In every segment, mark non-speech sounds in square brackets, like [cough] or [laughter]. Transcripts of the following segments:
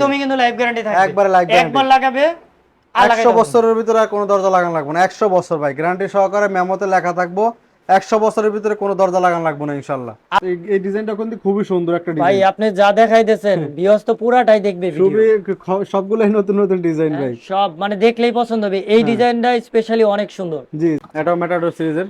একদমই কিন্তু life guarantee থাকবে। একবারে guarantee। একবার লাগাবে একশো। বছরের ভিতরে আর কোনো দরজা লাগানো লাগবে না। একশো বছর ভাই গ্যারান্টি সহকারে মেমোতে লেখা থাকব একশো বছরের ভিতরে কোনো দরজা লাগানো লাগবে না ইনশাল্লাহ এই- ডিজাইনটা কিন্তু খুবই সুন্দর একটা ভাই ডিজাইন আপনি যা দেখাইতেছেন বিয়স তো পুরাটাই দেখবে। খুবই সবগুলাই নতুন নতুন ডিজাইন ভাই। সব মানে দেখলেই পছন্দ হবে। এই ডিজাইনটা স্পেশালি অনেক সুন্দর। জি এটা ম্যাটাডোর সিরিজের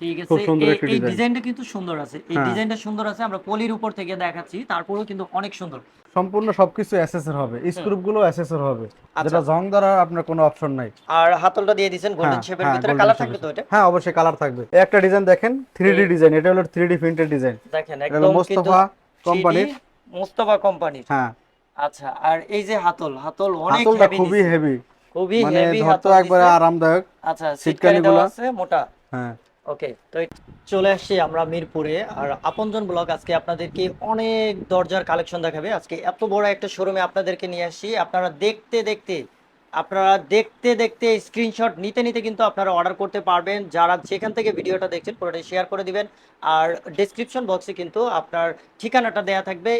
ঠিক আছে। এই- একটা এই design। ডিজাইনটা কিন্তু সুন্দর আছে। এই হ্যাঁ। ডিজাইনটা সুন্দর আছে আমরা পলির উপর থেকে দেখাচ্ছি তারপরেও কিন্তু অনেক সুন্দর। সম্পূর্ণ সবকিছু এসএসএর হবে। স্ক্রুপগুলো এসএসএর হবে। আচ্ছা। যেটা জং ধরার আপনার কোনো অপশন নাই। আর হাতলটা দিয়ে দিবেন গোল্ডেন হ্যাঁ, শেপের হ্যাঁ, ভিতরে কালার থাকবে তো এটা? হ্যাঁ অবশ্যই কালার থাকবে। একটা ডিজাইন দেখেন থ্রি ডিজাইন এটা হলো থ্রি ডি প্রিন্টেড ডিজাইন দেখেন একদম মোস্তফা কোম্পানির মুস্তফা কোম্পানির হ্যাঁ। আচ্ছা আর এই যে হাতল হাতল অনেক হাতলটা খুবই হেভি খুবই মানে হেভি হাতল একবারে আরামদায়ক। আচ্ছা সিটকানি আছে মোটা। হ্যাঁ। ওকে, তো চলে আসছি আমরা মিরপুরে। আর আপনজন ব্লগ, আজকে আপনাদেরকে অনেক দরজার কালেকশন দেখাবে। আজকে এত বড় একটা শোরুমে আপনাদেরকে নিয়ে আসছি। আপনারা দেখতে দেখতে, আপনারা দেখতে দেখতে স্ক্রিনশট নিতে নিতে কিন্তু আপনারা অর্ডার করতে পারবেন। যারা যেখান থেকে ভিডিওটা দেখছেন পুরোটাই শেয়ার করে দিবেন। আর ডেসক্রিপশন বক্সে কিন্তু আপনার ঠিকানাটা দেয়া থাকবে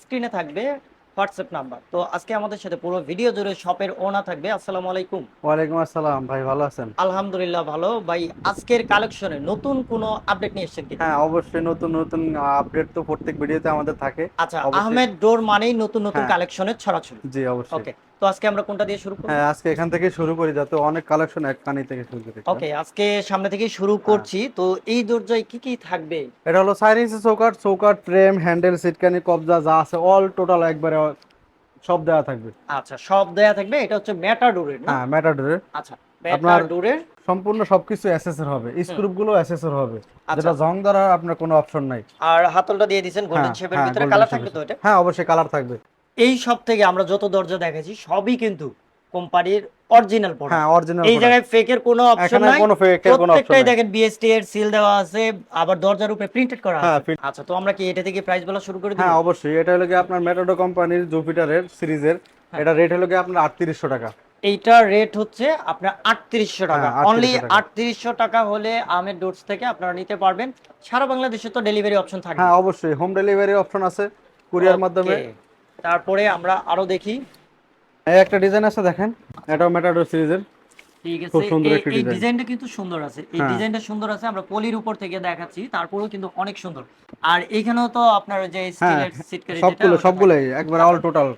স্ক্রিনে থাকবে। হোয়াটসঅ্যাপ নাম্বার। তো আজকে আমাদের সাথে পুরো ভিডিও জুড়ে শপের ওনা থাকবে। আসসালামু আলাইকুম। ওয়ালাইকুম আসসালাম ভাই ভালো আছেন? আলহামদুলিল্লাহ ভালো। ভাই আজকের কালেকশনে নতুন কোনো আপডেট নিয়ে এসেছেন কি? হ্যাঁ অবশ্যই নতুন নতুন আপডেট তো প্রত্যেক ভিডিওতে আমাদের থাকে। আচ্ছা আহমেদ ডোর মানেই নতুন নতুন হ্যাঁ। কালেকশনের ছড়াছড়ি। জি অবশ্যই। ওকে তো আজকে আমরা কোনটা দিয়ে শুরু করব? হ্যাঁ আজকে এখান থেকে শুরু করি যাতে অনেক কালেকশন এক কানি থেকে শুরু করি। ওকে আজকে সামনে থেকে শুরু হ্যাঁ। করছি। তো এই দরজায় কি কি থাকবে? এটা হলো চৌকাট চৌকাট ফ্রেম হ্যান্ডেল সিটকানি কবজা যা আছে অল টোটাল একবারে সব দেওয়া থাকবে। আচ্ছা সব দেয়া থাকবে। এটা হচ্ছে ম্যাটাডোরের না? হ্যাঁ ম্যাটাডোরের আচ্ছা আপনার- ম্যাটাডোরের সম্পূর্ণ সবকিছু এসএসএর হবে। স্ক্রুপগুলো এসএসএর হবে। আচ্ছা। যেটা জং ধরার আপনার কোনো অপশন নাই। আর হাতলটা দিয়ে দিবেন গোল্ডেন শেপের ভিতরে কালার থাকবে তো এটা? হ্যাঁ অবশ্যই কালার থাকবে। এই সব থেকে আমরা যত দরজা দেখেছি সবই কিন্তু কোম্পানির অরিজিনাল প্রোডাক্ট হ্যাঁ অরিজিনাল এই জায়গায় ফেকের কোনো অপশন নাই। কোনো এর কোনো প্রত্যেকটাই নাই। দেখেন বিএসটি এর সিল দেওয়া আছে আবার দরজার উপরে প্রিন্টেড করা হ্যাঁ, আছে। আচ্ছা তো আমরা কি এটা থেকে প্রাইস বলা শুরু করে দিই হ্যাঁ অবশ্যই। এটা হলো কি আপনার মেটাডো কোম্পানির জুপিটারের সিরিজের। হ্যাঁ। এটা রেট হলো কি আপনার আটত্রিশশো টাকা। এইটার রেট হচ্ছে আপনার আটত্রিশশো টাকা। হ্যাঁ, অনলি 3800 টাকা। আটত্রিশশো টাকা হলে আমের ডোটস থেকে আপনারা নিতে পারবেন। সারা বাংলাদেশে তো ডেলিভারি অপশন থাকবে। হ্যাঁ অবশ্যই। হোম ডেলিভারি অপশন আছে। কুরিয়ার মাধ্যমে। তারপরে আমরা আরও দেখি। এই একটা ডিজাইন আছে দেখেন এটাও মেটাডো সিরিজের ঠিক আছে এই- একটা এই design। ডিজাইনটা কিন্তু সুন্দর আছে। এই হ্যাঁ। ডিজাইনটা সুন্দর আছে আমরা পলির উপর থেকে দেখাচ্ছি তারপরেও কিন্তু অনেক সুন্দর। আর এখানেও তো আপনার যে হ্যাঁ স্টিলের সিটকারি সবগুলো সবগুলোই একবার অল টোটাল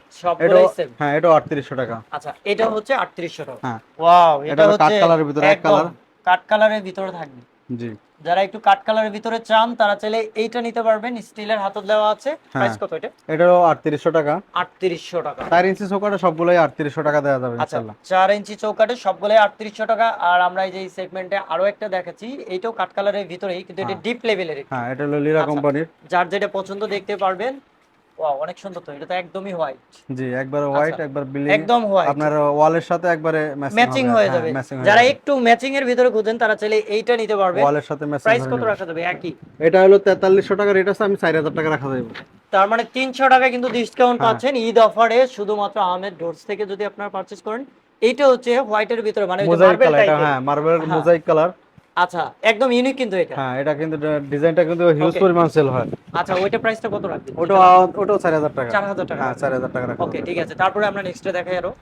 হ্যাঁ এটাও আটত্রিশশো টাকা। আচ্ছা এটা হচ্ছে 3800 টাকা। হ্যাঁ। ওয়াও এটা এটা হচ্ছে কালারের ভিতরে, এক কালার। কাঠ কালারের ভিতরে থাকবে। জি। যারা একটু কাঠ কালারের ভিতরে চান তারা চাইলে এইটা নিতে পারবেন। স্টিলের হাতল দেওয়া আছে। প্রাইস হ্যাঁ। কত এটা? এটাও আটত্রিশশো টাকা। 3800 টাকা। চার ইঞ্চি চৌকাটে সবগুলোই আটত্রিশশো টাকা দেওয়া যাবে আচ্ছা ইনশাল্লাহ চার ইঞ্চি চৌকাটে সবগুলোই আটত্রিশশো টাকা। আর আমরা এই যে সেগমেন্টে আরও একটা দেখাচ্ছি এইটাও কাঠ কালারের ভিতরেই কিন্তু এটা হ্যাঁ। ডিপ লেভেলের হ্যাঁ এটা হলো লিরা আচ্ছা। কোম্পানির। যার যেটা পছন্দ দেখতে পারবেন ওয়াও অনেক সুন্দর তো এটা তো একদমই হোয়াইট জি একবার হোয়াইট আচ্ছা। একবার বিলি একদম হোয়াইট আপনার ওয়ালের সাথে একবারে ম্যাচিং হয়ে যাবে। যারা একটু ম্যাচিং এর ভিতরে খুঁজেন তারা চাইলে এইটা নিতে পারবে। ওয়ালের সাথে ম্যাচিং প্রাইস কত রাখা যাবে? একই। এটা হলো তেতাল্লিশশো টাকা রেট আছে আমি চার হাজার টাকা রাখা যাবে। তার মানে তিনশো টাকা কিন্তু ডিসকাউন্ট হ্যাঁ। পাচ্ছেন ঈদ অফারে শুধুমাত্র আহমেদ ডোরস থেকে যদি আপনারা পারচেজ করেন এইটা হচ্ছে হোয়াইটের ভিতরে মানে মোজাইক মার্বেল কালার টাইপের হ্যাঁ মার্বেল হ্যাঁ। মোজাইক কালার আচ্ছা একদম ইউনিক কিন্তু এটা। হ্যাঁ এটা কিন্তু ডিজাইনটা কিন্তু হিউজ পরিমাণ সেল হয়। আচ্ছা ওইটা প্রাইসটা কত রাখবেন? ওটা ওটাও চার হাজার টাকা। চার হাজার টাকা হ্যাঁ চার হাজার টাকা রাখা ওকে ঠিক আছে। তারপরে আমরা নেক্সটে দেখাই আরও।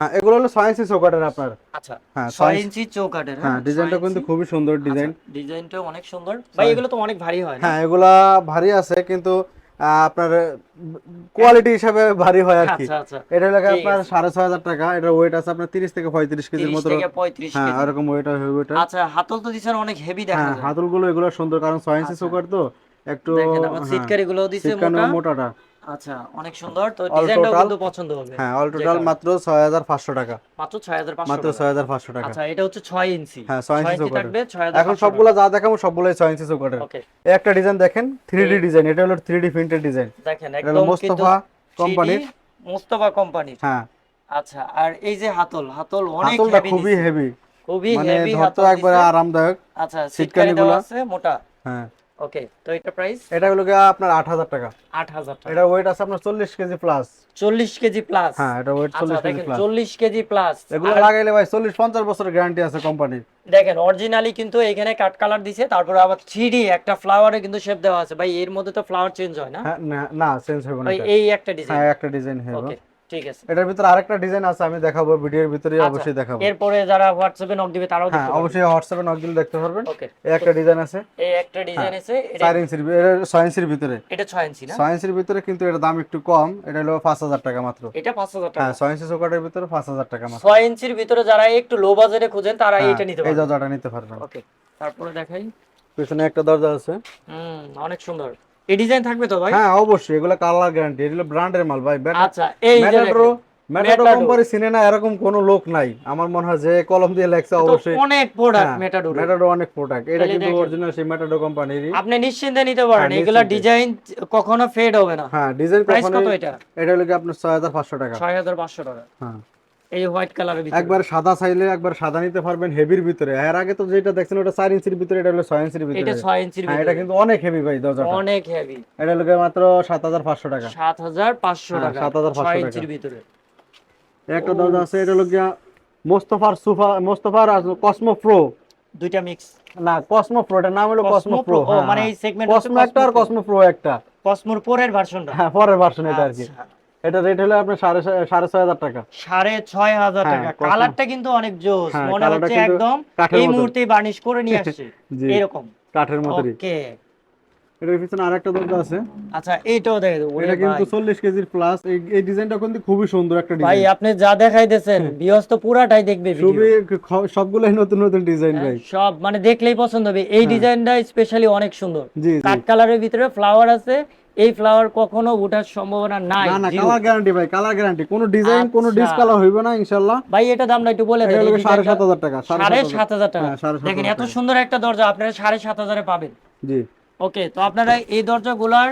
হ্যাঁ এগুলো হলো ছয় ইঞ্চি চৌকাটের আপনার। আচ্ছা হ্যাঁ, ছয় ছয় ইঞ্চি চৌকাটের হ্যাঁ ডিজাইনটা কিন্তু খুবই সুন্দর ডিজাইন। ডিজাইনটা অনেক সুন্দর। ভাই এগুলো তো অনেক ভারী হয় হ্যাঁ এগুলা ভারী আছে কিন্তু আপনার কোয়ালিটি হিসাবে ভারী হয় আর কি। আচ্ছা আচ্ছা। এটা লাগে আপনার। সাড়ে ছয় হাজার টাকা। এটা ওয়েট আছে আপনার তিরিশ থেকে পঁয়ত্রিশ কেজির 30 মতো। থেকে 35 হ্যাঁ এরকম ওয়েট হবে ওটা আচ্ছা হাতল তো দিছেন অনেক হেভি দেখা হ্যাঁ হাতলগুলো এগুলো সুন্দর কারণ ছয় ইঞ্চি আচ্ছা। তো একটু সিটকারি গুলো মোটা। মোটাটা। আচ্ছা অনেক সুন্দর। তো ডিজাইনটাও কিন্তু পছন্দ হবে। হ্যাঁ অল টোটাল মাত্র ছয় হাজার পাঁচশো টাকা। মাত্র 6500 মাত্র টাকা। ছয় হাজার পাঁচশো টাকা। আচ্ছা এটা হচ্ছে 6 ইঞ্চি। হ্যাঁ, ছয় ইঞ্চি চৌকাঠের। থাকবে 6500 এখন সবগুলা যা দেখাবো সবগুলোই ছয় ইঞ্চি চৌকাটের। ওকে। একটা ডিজাইন দেখেন থ্রি ডি ডিজাইন এটা হলো থ্রি ডি প্রিন্টেড ডিজাইন দেখেন একদম মোস্তফা কোম্পানির। মুস্তফা কোম্পানির। হ্যাঁ। আচ্ছা আর এই যে হাতল হাতল অনেক হাতলটা হেভি খুবই হেভি খুবই মানে হেভি হাতল একবারে আরামদায়ক। আচ্ছা সিটকানি সিটকানি গুলা। আছে মোটা। হ্যাঁ। ওকে তো এটা প্রাইস এটা হলো আপনার আট হাজার টাকা। আট হাজার টাকা। এটা ওয়েট আছে আপনার চল্লিশ কেজি প্লাস চল্লিশ কেজি প্লাস হ্যাঁ এটা ওয়েট আচ্ছা চল্লিশ কেজি প্লাস চল্লিশ কেজি প্লাস এগুলো লাগাইলে ভাই চল্লিশ পঞ্চাশ বছরের গ্যারান্টি আছে কোম্পানির দেখেন অরিজিনালি কিন্তু এখানে কাট কালার দিছে তারপরে আবার থ্রি একটা ফ্লাওয়ারে কিন্তু শেপ দেওয়া আছে। ভাই এর মধ্যে তো ফ্লাওয়ার চেঞ্জ হয় না? হ্যাঁ না- না চেঞ্জ হবে না এই একটা ডিজাইন হ্যাঁ একটা ডিজাইন হবে ওকে ঠিক আছে। এটার ভিতরে আরেকটা ডিজাইন আছে আমি দেখাবো ভিডিওর ভিতরে আচ্ছা, অবশ্যই দেখাবো। এরপরে যারা হোয়াটসঅ্যাপে নক দিবে তারাও হ্যাঁ দেখতে অবশ্যই হোয়াটসঅ্যাপে নকগুলো দেখতে পারবেন। এই একটা ডিজাইন আছে। এই একটা ডিজাইন আছে এটা ইঞ্চির এটা ইঞ্চির ভিতরে। এটা 6 ইঞ্চি না? ইঞ্চির ভিতরে কিন্তু এটার দাম একটু কম এটা হলো পাঁচ হাজার টাকা মাত্র। এটা 5000 টাকা। হ্যাঁ ছয় ইঞ্চি চৌকাটের ভিতরে পাঁচ হাজার টাকা মাত্র। 6 ইঞ্চির ভিতরে যারা একটু লো বাজেটে খুঁজেন তারা হ্যাঁ, এটা নিতে এই দরজাটা নিতে পারবেন। ওকে তারপরে দেখাই। পিছনে একটা দরজা আছে। হুম অনেক সুন্দর। এই ডিজাইন থাকবে তো ভাই? হ্যাঁ অবশ্যই। এগুলো কালার গ্যারান্টি এগুলো ব্র্যান্ডের মাল ভাই। আচ্ছা এই Matador। কোম্পানি চিনে না এরকম কোনো লোক নাই। আমার মনে হয় যে কলম দিয়ে লেখছে অবশ্যই। অনেক প্রোডাক্ট মেটাডোর মেটাডো অনেক প্রোডাক্ট এটা কিন্তু অরিজিনাল সেই মেটাডো কোম্পানিরই আপনি নিশ্চিন্তে নিতে পারেন। হ্যাঁ, এগুলা ডিজাইন কখনো ফেড হবে না। হ্যাঁ ডিজাইন প্রাইস কখনো কত এটা? এটা হলো কি আপনার ছয় হাজার পাঁচশো টাকা। 6500 টাকা। হ্যাঁ। এই হোয়াইট কালারের ভিতরে। একবার সাদা চাইলে একবার সাদা নিতে পারবেন হেভির ভিতরে। এর আগে তো যেটা দেখছেন ওটা চার ইঞ্চির ভিতরে এটা হলো ছয় ইঞ্চির ভিতরে। এটা 6 ইঞ্চির হ্যাঁ এটা কিন্তু অনেক হেভি ভাই দরজাটা। অনেক হেভি। এটা হলো গিয়ে মাত্র সাত হাজার পাঁচশো টাকা। 7500 হ্যাঁ, টাকা 7500 6 ইঞ্চির ভিতরে। একটা দরজা আছে এটা হলো গিয়া মোস্তফার সুফা মোস্তফার কসমো প্রো। দুইটা মিক্স। না কসমো প্রো এটার নাম হলো কসমো প্রো মানে এই হচ্ছে কসমো একটা আর কসমো প্রো। একটা। কসমোর পরের ভার্সনটা হ্যাঁ পরের ভার্সন এটা আর কি। আচ্ছা। এটা রেট হলো আপনার সাড়ে সাড়ে ছয় হাজার টাকা। সাড়ে ছয় হাজার হ্যাঁ, টাকা। কালারটা কিন্তু অনেক জোস। হ্যাঁ, মনে হচ্ছে একদম এই। মুহূর্তে বার্নিশ করে নিয়ে [laughs] আসছে। এরকম। কাঠের মতো ওকে এটার পিছনে আরেকটা দরজা আছে। আচ্ছা এইটাও দেখে দেবো এটা কিন্তু চল্লিশ কেজির প্লাস এই ডিজাইনটা কিন্তু খুবই সুন্দর একটা ডিজাইন ভাই আপনি যা দেখাইতেছেন বিয়স তো পুরাটাই দেখবে। খুবই সবগুলাই নতুন নতুন ডিজাইন ভাই। সব মানে দেখলেই পছন্দ হবে। এই ডিজাইনটা স্পেশালি অনেক সুন্দর। জি কালারের ভিতরে ফ্লাওয়ার আছে। এই ফ্লাওয়ার কখনো ওঠার সম্ভাবনা নাই। না না কালার গ্যারান্টি ভাই কালার গ্যারান্টি কোনো ডিজাইন কোনো আচ্ছা। ডিসকালার হইবে না ইনশাআল্লাহ। ভাই এটা দামটা একটু বলে দেন। এটা এই হলো সাড়ে ডিজাইনটা- সাত হাজার টাকা সাড়ে সাত হাজার। টাকা। হ্যাঁ, সাড়ে সাত দেখেন এত সুন্দর একটা দরজা আপনারা সাড়ে সাত হাজারে পাবেন। জি। ওকে তো আপনারা এই দরজাগুলার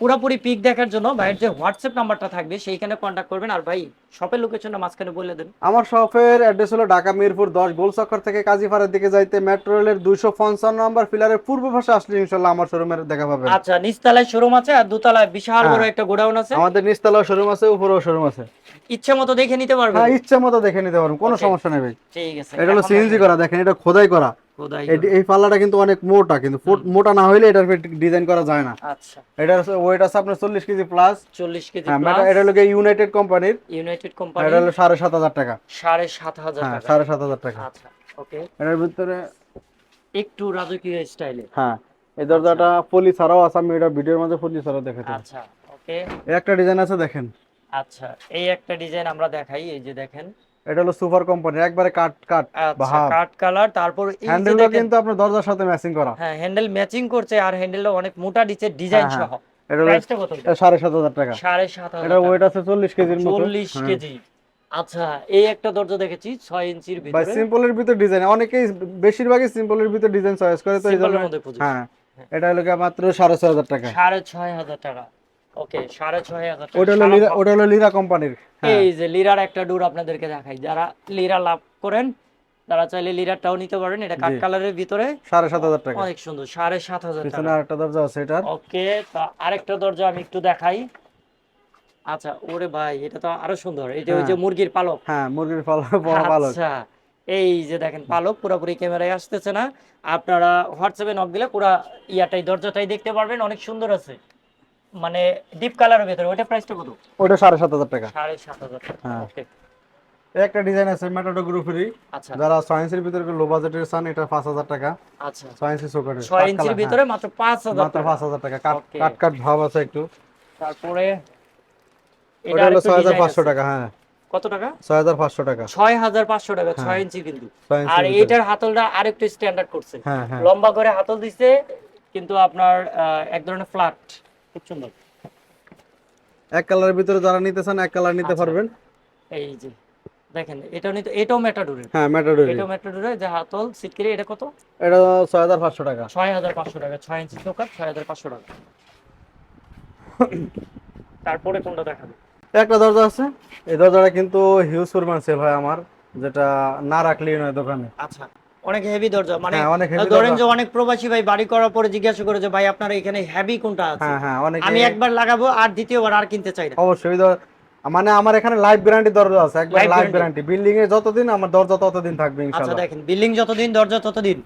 পুরোপুরি পিক দেখার জন্য ভাইয়ের যে হোয়াটসঅ্যাপ নাম্বারটা থাকবে সেইখানে কন্ট্যাক্ট করবেন। আর ভাই শপের লোকেশনটা মাঝখানে বলে দেন। আমার শপের অ্যাড্রেস হলো ঢাকা মিরপুর দশ গোলচক্কর থেকে কাজীপাড়ার দিকে যাইতে মেট্রো রেলের দুইশো পঞ্চান্ন নম্বর ফিলারের পূর্ব পাশে আসলে ইনশাল্লাহ আমার শোরুমের দেখা পাবেন। আচ্ছা নিচতলায় শোরুম আছে আর দোতলায় বিশাল বড় হ্যাঁ। একটা গোডাউন আছে। আমাদের নিচতলাও শোরুম আছে উপরেও শোরুম আছে। ইচ্ছে মতো দেখে নিতে পারবেন। হ্যাঁ ইচ্ছা মতো দেখে নিতে পারবেন কোনো সমস্যা নেই ভাই। ঠিক আছে। এটা হলো সিএনজি করা দেখেন এটা খোদাই করা। এই- পাল্লাটা কিন্তু অনেক মোটা কিন্তু মোটা না হইলে এটার ডিজাইন করা যায় না। আচ্ছা। এটার ওয়েট আছে আপনার চল্লিশ কেজি প্লাস চল্লিশ কেজি হ্যাঁ এটা- হলো ইউনাইটেড কোম্পানির ইউনাইটেড কোম্পানি এটা হলো সাড়ে সাত হাজার টাকা। সাড়ে সাত হাজার হ্যাঁ টাকা। সাড়ে সাত হাজার টাকা। আচ্ছা ওকে। এটার ভিতরে একটু রাজকীয় স্টাইলে। হ্যাঁ এই দরজাটা পলি ছাড়াও আছে আমি এটা ভিডিওর মধ্যে পলি ছাড়াও দেখেছি আচ্ছা ওকে। একটা ডিজাইন আছে দেখেন। আচ্ছা এই একটা ডিজাইন আমরা দেখাই এই যে দেখেন। এটা হলো সুপার কোম্পানি একবারে কাট কাট। আচ্ছা কাট কালার তারপর এই হ্যান্ডেলটা কিন্তু আপনার দরজার সাথে ম্যাচিং করা। হ্যাঁ হ্যান্ডেল ম্যাচিং করছে আর হ্যান্ডেলটা অনেক মোটা দিচ্ছে ডিজাইন হ্যাঁ, সহ। এটা সাড়ে সাত হাজার টাকা। সাড়ে সাত এটা ওয়েট আছে চল্লিশ কেজির মতো। চল্লিশ হ্যাঁ। কেজি। আচ্ছা এই একটা দরজা দেখেছি ছয় ইঞ্চির ভাই ভিতরে। সিম্পলের ভিতর ডিজাইন অনেকেই বেশিরভাগই সিম্পলের ভিতর ডিজাইন চয়েস করে তো এই জন্য হ্যাঁ এটা হলো মাত্র সাড়ে ছয় হাজার টাকা। সাড়ে ছয় হাজার টাকা। ওকে সাড়ে ছয় হাজার ওটা হলো লিরা ওটা হলো লিরা কোম্পানির হ্যাঁ। এই যে লিরার একটা ডোর আপনাদেরকে দেখাই। যারা লিরা লাভ করেন তারা চাইলে লিরারটাও নিতে পারেন। এটা জি। কালারের ভিতরে। সাড়ে সাত হাজার টাকা। অনেক সুন্দর সাড়ে সাত হাজার টাকা। আরেকটা দরজা আছে এটার। ওকে তা আরেকটা দরজা আমি একটু দেখাই। আচ্ছা ওরে ভাই এটা তো আরও সুন্দর। এটা ওই যে হ্যাঁ। মুরগির পালক। হ্যাঁ মুরগির পালক বড় পালক। আচ্ছা এই যে দেখেন পালক পুরোপুরি ক্যামেরায় আসতেছে না। আপনারা হোয়াটসঅ্যাপে নক দিলে পুরো ইয়াটাই দরজাটাই দেখতে পারবেন। অনেক সুন্দর আছে। মানে ডিপ কালারের ভিতরে ওটা প্রাইসটা কত? ওটা সাড়ে সাত হাজার টাকা। সাড়ে সাত হাজার টাকা হ্যাঁ। ওকে একটা ডিজাইন আছে মেটাডো গ্রুপেরই আচ্ছা। যারা সায়েন্সের ভিতরে লো বাজেটের চান এটা পাঁচ হাজার টাকা। আচ্ছা। সায়েন্সের সোকারের ছয় ইঞ্চির ভিতরে মাত্র পাঁচ হাজার মাত্র টাকা। পাঁচ হাজার টাকা। কাট কাট কাট ভাব আছে একটু। তারপরে এটা হলো আরেকটু ছয় হাজার design পাঁচশো আছে। টাকা হ্যাঁ। কত টাকা? ছয় হাজার পাঁচশো টাকা। ছয় হাজার পাঁচশো টাকা হ্যাঁ। ছয় ইঞ্চি কিন্তু। আর। এইটার হাতলটা আরেকটু স্ট্যান্ডার্ড করছে। হ্যাঁ হ্যাঁ। লম্বা করে হাতল দিছে কিন্তু আপনার এক ধরনের ফ্ল্যাট খুব সুন্দর। এক কালারের ভিতরে যারা নিতে চান এক কালার নিতে আচ্ছা। পারবেন। এই যে দেখেন এটাও নিতে এটাও মেটাডোরের হ্যাঁ মেটাডোর এটাও মেটাডোরের যে হাতল সিটকেরি এটা কত? এটা ছয় হাজার পাঁচশো টাকা। ছয় হাজার পাঁচশো টাকা ছয় ইঞ্চি দোকান ছয় হাজার পাঁচশো টাকা। তারপরে কোনটা দেখাবে? একটা দরজা আছে। এই দরজাটা কিন্তু হিউজ পরিমাণ সেল হয় আমার যেটা না রাখলেই নয় দোকানে। আচ্ছা। অনেক হেভি দরজা। মানে হ্যাঁ, heavy ধরেন যে অনেক প্রবাসী ভাই বাড়ি করার পরে জিজ্ঞাসা করে যে ভাই আপনার এখানে হেভি কোনটা আছে? হ্যাঁ হ্যাঁ আমি একবার লাগাবো আর দ্বিতীয়বার আর কিনতে চাই না। অবশ্যই মানে আমার এখানে লাইফ গ্যারান্টি দরজা আছে একবার লাইফ গ্যারান্টি বিল্ডিং এ যতদিন আমার দরজা ততদিন থাকবে আচ্ছা দেখেন বিল্ডিং যতদিন দরজা ততদিন।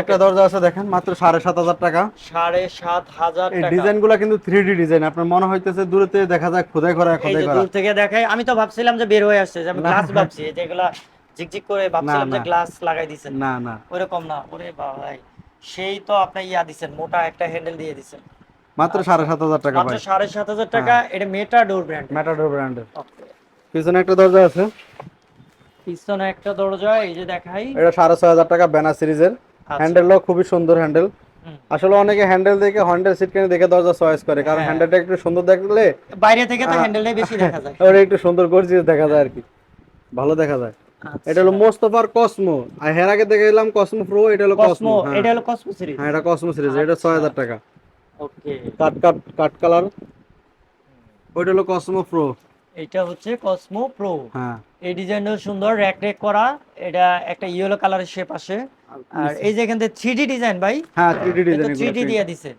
একটা দরজা আছে দেখেন মাত্র সাড়ে সাত হাজার টাকা। সাড়ে সাত হাজার এই টাকা। ডিজাইনগুলা কিন্তু থ্রি ডি ডিজাইন। আপনার মনে হইতেছে দূরে দেখা যায় খোদাই করা খোদাই করা। দূর থেকে দেখাই আমি তো ভাবছিলাম যে বের হয়ে আসছে যে আমি গ্লাস ভাবছি যেগুলা ঝিকঝিক করে ভাবছিলাম যে গ্লাস লাগাই দিছেন। না না। ওইরকম না। ওরে ভাই সেই তো আপনি ইয়া দিছেন মোটা একটা হ্যান্ডেল দিয়ে দিছেন। মাত্র সাড়ে সাত হাজার টাকা মাত্র ভাই। সাড়ে সাত হাজার টাকা এটা মেটা ডোর ব্র্যান্ড ম্যাটাডোর ব্র্যান্ডের পিছনে একটা দরজা আছে। পিছনে একটা দরজা এই যে দেখাই। এটা সাড়ে ছয় হাজার টাকা ব্যানার সিরিজের আচ্ছা। হ্যান্ডেলও খুবই সুন্দর হ্যান্ডেল আসলে অনেকে হ্যান্ডেল দেখে হ্যান্ডেল সিট কিনে দেখে দরজা চয়েস করে কারণ হ্যাঁ। হ্যান্ডেলটা একটু সুন্দর দেখলে বাইরে থেকে তো হ্যান্ডেলটাই বেশি দেখা যায়। [laughs] ওটা একটু সুন্দর গর্জিয়াস দেখা যায় আর কি। ভালো দেখা যায়। আচ্ছা। এটা হলো মোস্তফার কসমো। আর এর আগে দেখে এলাম কসমো প্রো এটা হলো কসমো। কসমো এটা হলো কসমো সিরিজ হ্যাঁ এটা কসমো সিরিজ এটা আচ্ছা। ছয় হাজার টাকা। Okay. Cut cut cut colour. ওইটা হলো কসমো প্রো এটা হচ্ছে কসমো প্রো হ্যাঁ। এই ডিজাইনটাও সুন্দর র্যাক র্যাক করা। এটা একটা ইয়েলো কালারের শেপ আসে। আর এই যে এখান থেকে থ্রি ডিজাইন ভাই হ্যাঁ three D design three D দিয়ে দিছে।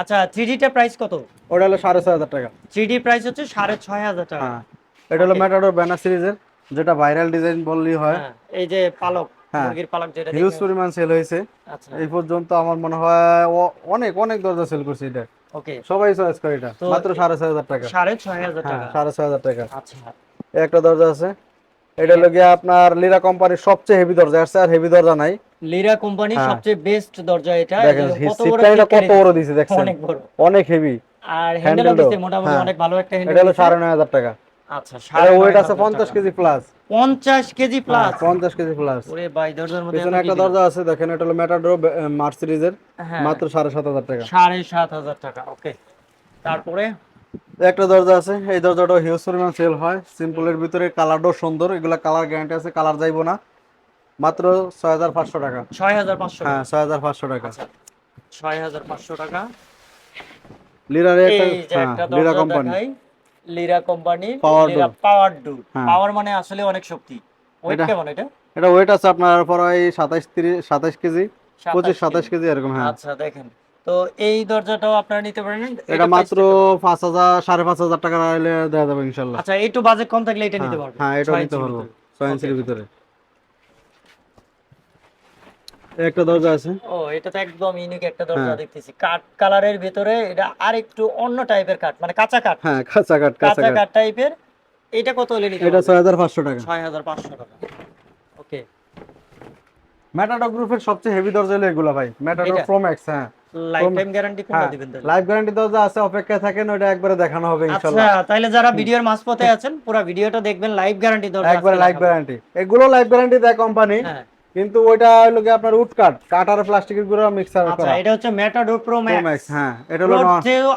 আচ্ছা থ্রি ডিটা প্রাইস কত? ওটা হলো সাড়ে ছয় হাজার টাকা। থ্রি ডি প্রাইস হচ্ছে সাড়ে ছয় হাজার টাকা। হ্যাঁ। এটা হলো ম্যাটাডোর ব্যানার সিরিজের যেটা ভাইরাল ডিজাইন বললেই হয়। হ্যাঁ, এই যে পালক হ্যাঁ। মুরগির পালক যেটা হিউজ পরিমাণ সেল হয়েছে। আচ্ছা। এই পর্যন্ত আমার মনে হয় অনেক অনেক দরজা সেল করছে এটা। ওকে। সবাই চয়েস করে এটা মাত্র সাড়ে ছয় হাজার টাকা। সাড়ে ছয় হাজার হ্যাঁ টাকা। সাড়ে ছয় হাজার টাকা। আচ্ছা। একটা দরজা আছে। এটা হলো গিয়ে আপনার লিরা কোম্পানির সবচেয়ে হেভি দরজা আর হেভি দরজা নাই। লিরা কোম্পানির হ্যাঁ। সবচেয়ে বেস্ট দরজা এটা। কত বড় সিটটা এটা কত বড় দিছে দেখছেন? অনেক বড়। অনেক হেভি আর হ্যান্ডেলও Handle-ও, মোটামুটি হ্যাঁ। অনেক ভালো একটা এটা হলো সাড়ে নয় হাজার টাকা। আচ্ছা সাড়ে ওয়েট আছে হাজার পঞ্চাশ টাকা। কেজি প্লাস পঞ্চাশ কেজি প্লাস পঞ্চাশ কেজি প্লাস ওরে ভাই দরজার মধ্যে পিছনে একটা দরজা আছে দেখেন এটা হলো ম্যাটাডোর হ্যাঁ। মাত্র সাড়ে সাত হাজার টাকা। সাড়ে সাত হাজার টাকা ওকে। তারপরে? একটা দরজা আছে এই দরজাটা হিউজ পরিমাণ সেল হয়। সিম্পলের ভিতরে কালারটাও সুন্দর এগুলা কালার গ্যারান্টি আছে কালার যাইবো না। মাত্র ছয় হাজার পাঁচশো টাকা। ছয় হাজার পাঁচশো হ্যাঁ ছয় হাজার পাঁচশো টাকা। আচ্ছা ছয় হাজার পাঁচশো টাকা। লিরার এই একটা হ্যাঁ লিরা কোম্পানি লিরা কোম্পানি লিরা পাওয়ার ডোর। পাওয়ার মানে আসলে অনেক শক্তি। ওয়েট কেমন এটা? এটা ওয়েট আছে আপনার প্রায় সাতাইশ তিরিশ সাতাইশ কেজি পঁচিশ 27 কেজি। এরকম হ্যাঁ। আচ্ছা দেখেন। তো এই দরজাটাও আপনারা নিতে পারেন। এটা মাত্র টা- পাঁচ হাজার সাড়ে পাঁচ হাজার টাকা হলে দেওয়া যাবে ইনশাল্লাহ। আচ্ছা একটু বাজেট কম থাকলে এটা নিতে হ্যাঁ, পারবেন। হ্যাঁ এটা নিতে পারব। ভিতরে। ছয় ইঞ্চির ভিতরে। একটা দরজা আছে। ও এটা তো একদম ইউনিক একটা দরজা হ্যাঁ। দেখতেছি। কাঠ কালারের ভিতরে এটা আর একটু অন্য টাইপের কাঠ মানে কাঁচা কাঠ। হ্যাঁ কাঁচা কাঠ কাঁচা কাঠ। টাইপের। এটা কত হলে নিতে এটা ছয় হাজার পাঁচশো টাকা। ছয় হাজার পাঁচশো টাকা। ওকে ম্যাটাডো গ্রুপের সবচেয়ে হেভি দরজা হলো এগুলো ভাই। ম্যাটাডো এটা? প্রো ম্যাক্স হ্যাঁ। লাইফ টাইম গ্যারান্টি কোনটা হ্যাঁ। দিবেন লাইভ গ্যারান্টি দরজা আছে অপেক্ষায় থাকেন ওটা একবারে দেখানো হবে আচ্ছা তাহলে যারা ভিডিওর মাঝপথে আছেন পুরো ভিডিওটা দেখবেন লাইভ গ্যারান্টি দরজা একবারে লাইভ গ্যারান্টি এগুলো লাইভ গ্যারান্টি দেয় কোম্পানি হ্যাঁ। কিন্তু ওইটা হলো কি আপনার উড কাট কাঠ আর প্লাস্টিকেরগুলো মিক্সার আচ্ছা এটা হচ্ছে মেটাডোর প্রো ম্যাক্স হ্যাঁ এটা হলো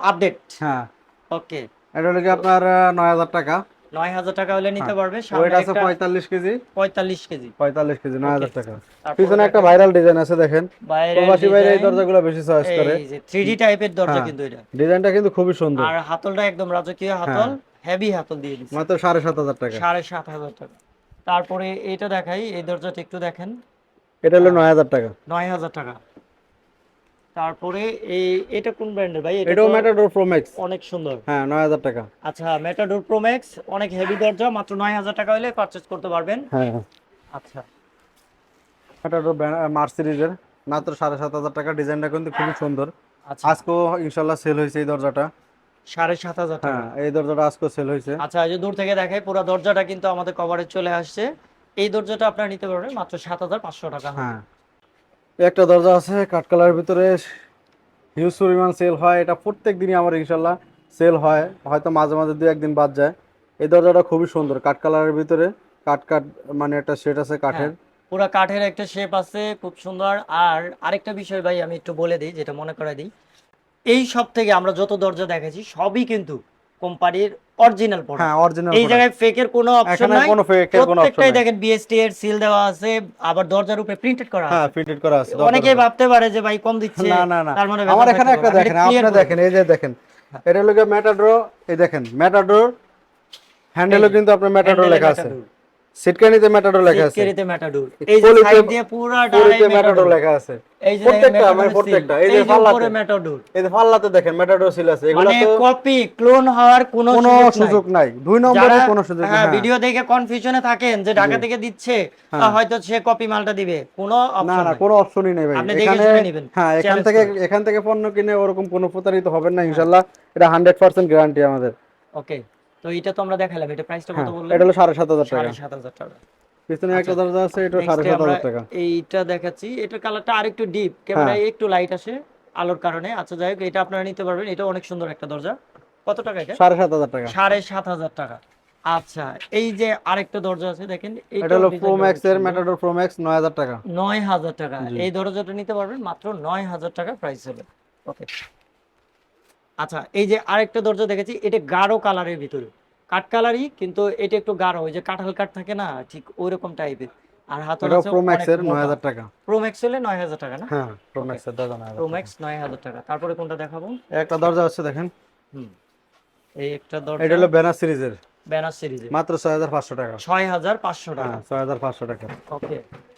আপডেট হ্যাঁ। ওকে এটা হলো কি আপনার নয় হাজার টাকা। নয় হাজার টাকা হলে নিতে পারবে ওয়েট সামনে আছে একটা পঁয়তাল্লিশ কেজি। পঁয়তাল্লিশ কেজি। পঁয়তাল্লিশ কেজি নয় হাজার Okay. টাকা। পিছনে একটা ভাইরাল ডিজাইন আছে দেখেন। প্রবাসী বাইরে এই দরজাগুলো বেশি চয়েস করে। এই যে থ্রি টাইপের দরজা হ্যাঁ। কিন্তু এটা। ডিজাইনটা কিন্তু খুবই সুন্দর। আর হাতলটা একদম রাজকীয় হাতল হেভি হাতল দিয়ে দিচ্ছে। মাত্র সাড়ে সাত হাজার টাকা। সাড়ে সাত হাজার টাকা। তারপরে এটা দেখাই এই দরজাটা একটু দেখেন। এটা হলো নয় হাজার টাকা। নয় হাজার টাকা। তারপরে এই এটা কোন ব্র্যান্ডের ভাই? এটা ম্যাটাডোর প্রো ম্যাক্স অনেক সুন্দর। হ্যাঁ নয় হাজার টাকা। আচ্ছা ম্যাটাডোর প্রো ম্যাক্স অনেক হেভি দরজা মাত্র নয় হাজার টাকা হলে পারচেজ করতে পারবেন। হ্যাঁ আচ্ছা। ম্যাটাডোর মার্চ সিরিজের মাত্র সাড়ে সাত হাজার টাকা। ডিজাইনটা কিন্তু খুবই সুন্দর। আচ্ছা। আজকেও ইনশাল্লাহ সেল হয়েছে এই দরজাটা। সাড়ে সাত হাজার টাকা। হ্যাঁ এই দরজাটা আজকেও সেল হয়েছে। আচ্ছা এই যে দূর থেকে দেখাই পুরো দরজাটা কিন্তু আমাদের কভারে চলে আসছে। এই দরজাটা আপনারা নিতে পারবেন মাত্র সাত হাজার পাঁচশো টাকা হ্যাঁ। একটা দরজা আছে কাঠ কালারের ভিতরে। হিউজ পরিমাণ সেল হয় এটা প্রত্যেক দিনই আমার ইনশাল্লাহ সেল হয়। হয়তো মাঝে মাঝে দু একদিন বাদ যায়। এই দরজাটা খুবই সুন্দর কাঠ কালারের ভিতরে। কাঠ কাঠ মানে একটা সেট আছে কাঠের। পুরো কাঠের একটা শেপ আছে খুব সুন্দর। আর আরেকটা বিষয় ভাই আমি একটু বলে দিই যেটা মনে করাই দিই। এই সব থেকে আমরা যত দরজা দেখেছি সবই কিন্তু কোম্পানির অরিজিনাল প্রোডাক্ট হ্যাঁ অরিজিনাল এই জায়গায় ফেকের কোনো অপশন নাই। কোনো এর কোনো প্রত্যেকটাই নাই। দেখেন বিএসটি এর সিল দেওয়া আছে আবার দরজার উপরে প্রিন্টেড করা আছে। হ্যাঁ প্রিন্টেড করা আছে অনেকেই ভাবতে পারে যে ভাই কম দিচ্ছে না না না। তার মানে আমার এখানে একটা দেখেন clear আপনি দেখেন এই যে দেখেন এটা হলো ম্যাটাডোর এই দেখেন ম্যাটাডোর হ্যান্ডেলও কিন্তু আপনার ম্যাটাডোর লেখা আছে। সিটকানিতে ম্যাটাডোর লেখা আছে। সিটকেরিতে ম্যাটাডোর এই যে সাইড দিয়ে পুরাটাই পুরিতে ম্যাটাডোর লেখা আছে। এই যে প্রত্যেকটা মানে প্রত্যেকটা। এই যে পাল্লাতে ম্যাটাডোর এই যে পাল্লাতে দেখেন ম্যাটাডোর সিল আছে। এগুলো মানে তো কপি ক্লোন হওয়ার কোনো সুযোগ নাই। দুই নম্বরে কোনো সুযোগ হ্যাঁ নাই। ভিডিও দেখে কনফিউশনে থাকেন যে ঢাকা থেকে দিচ্ছে হ্যাঁ। হয়তো সে কপি মালটা দিবে। কোনো অপশন না না কোনো অপশনই নেই ভাই। আপনি দেখে শুনে নিবেন, হ্যাঁ এখান থেকে এখান থেকে পণ্য কিনে ওরকম কোনো প্রতারিত হবেন না ইনশাল্লাহ। এটা হান্ড্রেড পার্সেন্ট গ্যারান্টি আমাদের। ওকে তো এটা তো আমরা দেখালাম এটা প্রাইসটা কত হ্যাঁ বললেন? এটা হলো সাড়ে সাত হাজার টাকা। সাড়ে সাত হাজার টাকা। পিছনে একটা দরজা আছে এটা Next সাড়ে এ সাত আমরা হাজার টাকা। এইটা দেখাচ্ছি এটার কালারটা আরেকটু ডিপ ক্যামেরায়। একটু লাইট আসে আলোর কারণে। আচ্ছা যাই হোক এটা আপনারা নিতে পারবেন এটা অনেক সুন্দর একটা দরজা। কত টাকা এটা? সাড়ে সাত হাজার টাকা। সাড়ে সাত হাজার টাকা। আচ্ছা এই যে আরেকটা দরজা আছে দেখেন এটা হলো প্রো ম্যাক্স এর ম্যাটাডোর প্রো ম্যাক্স নয় হাজার টাকা। নয় হাজার টাকা। এই দরজাটা নিতে পারবেন মাত্র নয় হাজার টাকা প্রাইস হবে। ওকে আচ্ছা এই যে আরেকটা দরজা দেখেছি এটা গাঢ় কালারের ভিতরে। কাঠ কালারই কিন্তু এটা একটু গাঢ় ওই যে কাঁঠাল কাঠ থাকে না ঠিক ওই রকম টাইপের। আর হাতল এটা আছে প্রো ম্যাক্স এর নয় হাজার টাকা। প্রো ম্যাক্স হলে নয় হাজার টাকা না? হ্যাঁ প্রো ম্যাক্স এর দরজা নয় হাজার প্রো ম্যাক্স নয় হাজার টাকা। তারপরে কোনটা দেখাবো? একটা দরজা আছে দেখেন। হুম। এই একটা দরজা এটা হলো ব্যানার সিরিজের। ব্যানার সিরিজে মাত্র ছয় হাজার পাঁচশো টাকা। ছয় হাজার পাঁচশো টাকা। হ্যাঁ ছয় হাজার পাঁচশো টাকা। ওকে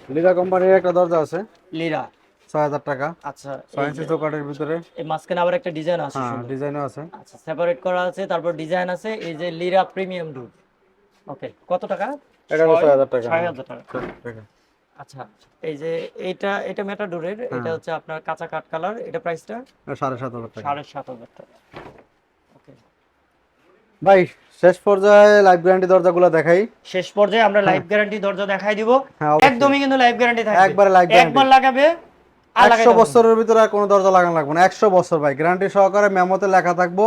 লিডা কোম্পানির একটা দরজা আছে। লিরা ছয় হাজার টাকা। আচ্ছা ছয় ইঞ্চি চৌকাটের ভিতরে। এই মাঝখানে আবার একটা ডিজাইন আছে হ্যাঁ ডিজাইনও আছে। আচ্ছা সেপারেট করা আছে তারপর ডিজাইন আছে এই যে লিরা প্রিমিয়াম ডুড ওকে কত টাকা? এটা ছয় হাজার টাকা। ছয় হাজার টাকা। ছয় হাজার টাকা। আচ্ছা এই যে এটা এটা মেটাডোরের হ্যাঁ। এটা হচ্ছে আপনার কাঁচা কাঠ কালার এটা প্রাইসটা সাড়ে সাত হাজার টাকা। সাড়ে সাত হাজার টাকা। ভাই শেষ পর্যায়ে লাইফ গ্যারান্টি দরজাগুলো দেখাই। শেষ পর্যায়ে আমরা লাইফ গ্যারান্টি দরজা দেখাই দিব। হ্যাঁ একদমই কিন্তু লাইফ গ্যারান্টি থাকবে। একবারে guarantee। একবার লাগাবে একশো বছরের ভিতরে কোনো দরজা লাগানো লাগবে না। একশো বছর ভাই গ্যারান্টি সহকারে মেমোতে লেখা থাকব।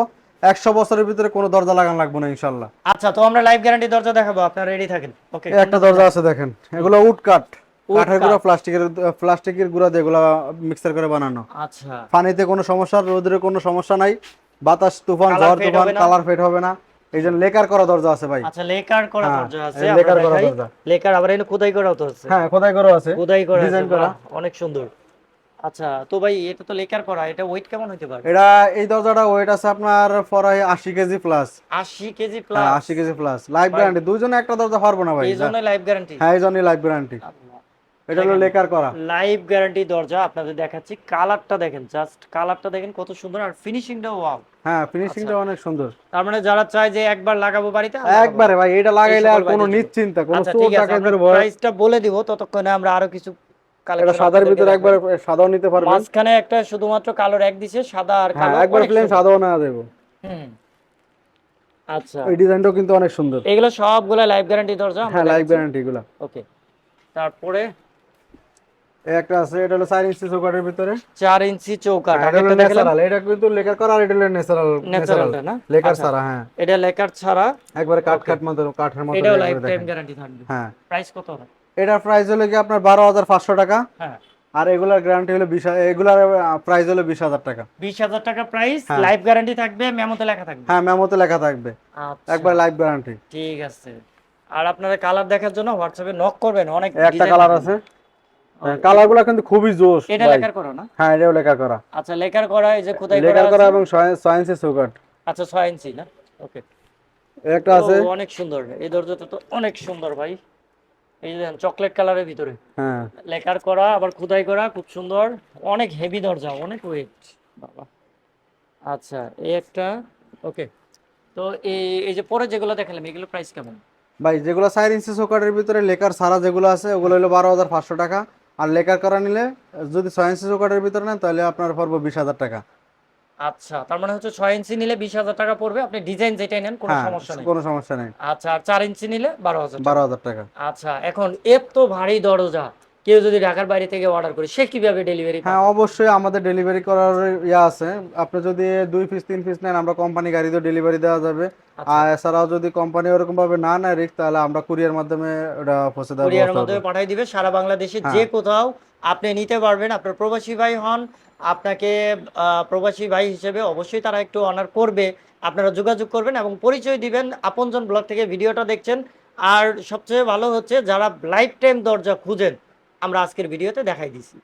একশো বছরের ভিতরে কোনো দরজা লাগানো লাগবে না ইনশাল্লাহ আচ্ছা তো আমরা লাইফ গ্যারান্টি দরজা দেখাবো। আপনারা রেডি থাকেন? ওকে একটা দরজা আছে দেখেন। এগুলো উড কাঠ। কাঠের গুঁড়া প্লাস্টিকের প্লাস্টিকের গুঁড়া দিয়ে এগুলো মিক্সার করে বানানো। আচ্ছা। পানিতে কোনো সমস্যা রোদের কোনো সমস্যা নাই। বাতাস তুফান ঝড় তুফান কালার ফেড হবে না। এই জন্য লেকার করা দরজা আছে ভাই। আচ্ছা লেকার করা হ্যাঁ, দরজা আছে লেকার করা। দরজা। লেকার আবার এখানে খোদাই করাও তো আছে। হ্যাঁ খোদাই করা আছে। খোদাই করা ডিজাইন করা। অনেক সুন্দর। আচ্ছা তো ভাই এটা তো লেকার করা এটা ওয়েট কেমন হতে পারে? এটা এই দরজাটা ওয়েট আছে আপনার প্রায় আশি কেজি প্লাস আশি কেজি হ্যাঁ প্লাস আশি কেজি প্লাস লাইফ গ্যারান্টি দুজনে একটা দরজা পারব না ভাই এই জন্য লাইফ গ্যারান্টি হ্যাঁ এই জন্যই লাইফ গ্যারান্টি এটা হলো লেকার করা। লাইফ গ্যারান্টি দরজা আপনাদের দেখাচ্ছি। কালারটা দেখেন জাস্ট কালারটা দেখেন কত সুন্দর আর ফিনিশিংটা ওয়াও হ্যাঁ ফিনিশিংটা অনেক সুন্দর। তার মানে যারা চায় যে একবার লাগাবো বাড়িতে একবারে ভাই এটা লাগাইলে আর কোনো নিশ্চিন্তা কোনো আচ্ছা চোর ঠিক আছে ডাকাতের ভয় প্রাইসটা বলে দিব ততক্ষণে আমরা আরও কিছু এটা সাদার ভিতরে একবার সাদাও নিতে পারবেন। মাঝখানে একটা শুধুমাত্র কালোর এক দিছে সাদা আর হ্যাঁ কালো একবার প্লেন সাদাও না দেবো হুম। আচ্ছা। এই ডিজাইনটাও কিন্তু অনেক সুন্দর। এগুলো সবগুলা লাইফ গ্যারান্টি দরজা হ্যাঁ লাইফ গ্যারান্টি গুলা ওকে তারপরে? একটা আছে এটা হলো চার ইঞ্চি চৌকাটের ভিতরে। চার ইঞ্চি চৌকাঠ। হ্যাঁ, এটা ন্যাচারাল এটা কিন্তু লেকার করা আর এটা হলো ন্যাচারাল ন্যাচারাল না? লেকার আচ্ছা। ছাড়া হ্যাঁ। এটা লেকার ছাড়া? একবারে কাঠ কাঠ মতো কাঠের মতো একবারে লাইফ টাইম গ্যারান্টি থাকবে। হ্যাঁ। প্রাইস কত হবে? এটার প্রাইস হলো কি আপনার বারো হাজার পাঁচশো টাকা। হ্যাঁ। আর এগুলার গ্যারান্টি হলো বিশ এগুলার প্রাইস হলো বিশ হাজার টাকা। বিশ হাজার টাকা প্রাইস হ্যাঁ। লাইফ গ্যারান্টি থাকবে মেমোতে লেখা থাকবে। হ্যাঁ মেমোতে লেখা থাকবে। আচ্ছা। একবার লাইফ গ্যারান্টি ঠিক আছে। আর আপনারা কালার দেখার জন্য হোয়াটসঅ্যাপে নক করবেন অনেক একটা কালার আছে। কালারগুলা কিন্তু খুবই জোশ এটা। লেখার করো না? হ্যাঁ এটাও লেখা করা। আচ্ছা লেখার করা এই যে খোদাই লেখার করা করা আছে। এবং সায়েন্সের চৌকাট আচ্ছা ছয় ইঞ্চি না? ওকে একটা আছে। অনেক সুন্দর। এই দরজাটা তো অনেক সুন্দর ভাই। এই যে চকলেট কালারের ভিতরে। হ্যাঁ। লেখার করা আবার খোদাই করা খুব সুন্দর। অনেক হেভি দরজা অনেক ওয়েট বাবা। আচ্ছা এই একটা ওকে তো এই এই যে পরে যেগুলো দেখালাম এগুলো প্রাইস কেমন? ভাই যেগুলো চার ইঞ্চি চৌকাটের ভিতরে লেকার সারা যেগুলো আছে ওগুলো হলো বারো হাজার পাঁচশো টাকা। আর লেকার করা নিলে যদি ছয় ইঞ্চি চৌকাটের ভিতরে নেন তাহলে আপনার পড়ব বিশ হাজার টাকা। আচ্ছা তার মানে হচ্ছে ছয় ইঞ্চি নিলে বিশ হাজার টাকা পড়বে। আপনি ডিজাইন যেটাই নেন কোনো হ্যাঁ সমস্যা নেই। কোনো সমস্যা নেই। আচ্ছা আর চার ইঞ্চি নিলে বারো হাজার বারো হাজার টাকা। আচ্ছা এখন এত ভারী দরজা কেউ যদি ঢাকার বাইরে থেকে অর্ডার করে সে কীভাবে ডেলিভারি হ্যাঁ অবশ্যই আমাদের ডেলিভারি করার ইয়া আছে। আপনি যদি দুই পিস তিন পিস নেন আমরা কোম্পানি গাড়িতে ডেলিভারি দেওয়া যাবে। আচ্ছা। আর এছাড়াও যদি কোম্পানি ওরকম ভাবে না নেয় রিস্ক তাহলে আমরা কুরিয়ার মাধ্যমে ওটা পৌঁছে দেওয়ার কুরিয়ারের মাধ্যমে পাঠিয়ে দিবে। সারা বাংলাদেশে হ্যাঁ। যে কোথাও আপনি নিতে পারবেন আপনার প্রবাসী ভাই হন আপনাকে প্রবাসী ভাই হিসেবে অবশ্যই তারা একটু অনার করবে। আপনারা যোগাযোগ করবেন এবং পরিচয় দিবেন। আপনজন ব্লগ থেকে ভিডিওটা দেখছেন। আর সবচেয়ে ভালো হচ্ছে, যারা লাইফ টাইম দরজা খুঁজেন, আমরা আজকের ভিডিওতে দেখাই দিছি।